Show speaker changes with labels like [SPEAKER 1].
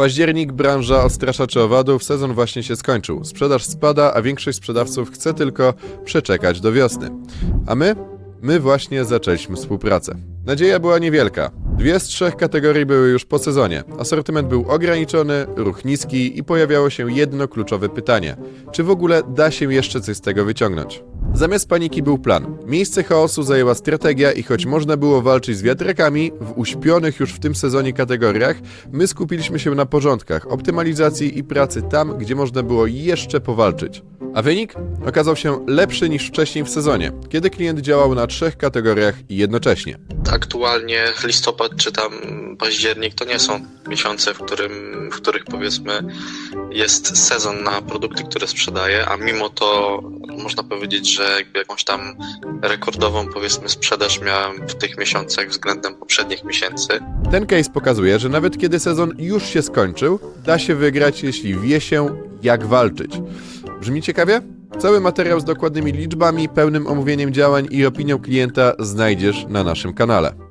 [SPEAKER 1] Październik, branża odstraszaczy owadów, sezon właśnie się skończył. Sprzedaż spada, a większość sprzedawców chce tylko przeczekać do wiosny. A my? My właśnie zaczęliśmy współpracę. Nadzieja była niewielka. Dwie z trzech kategorii były już po sezonie. Asortyment był ograniczony, ruch niski i pojawiało się jedno kluczowe pytanie: czy w ogóle da się jeszcze coś z tego wyciągnąć? Zamiast paniki był plan. Miejsce chaosu zajęła strategia i choć można było walczyć z wiatrakami w uśpionych już w tym sezonie kategoriach, my skupiliśmy się na porządkach, optymalizacji i pracy tam, gdzie można było jeszcze powalczyć. A wynik okazał się lepszy niż wcześniej w sezonie, kiedy klient działał na trzech kategoriach jednocześnie.
[SPEAKER 2] Aktualnie listopad czy tam październik to nie są miesiące, w, którym, w których powiedzmy jest sezon na produkty, które sprzedaję, a mimo to można powiedzieć, że jakąś tam rekordową powiedzmy sprzedaż miałem w tych miesiącach względem poprzednich miesięcy.
[SPEAKER 1] Ten case pokazuje, że nawet kiedy sezon już się skończył, da się wygrać, jeśli wie się, jak walczyć. Brzmi ciekawie? Cały materiał z dokładnymi liczbami, pełnym omówieniem działań i opinią klienta znajdziesz na naszym kanale.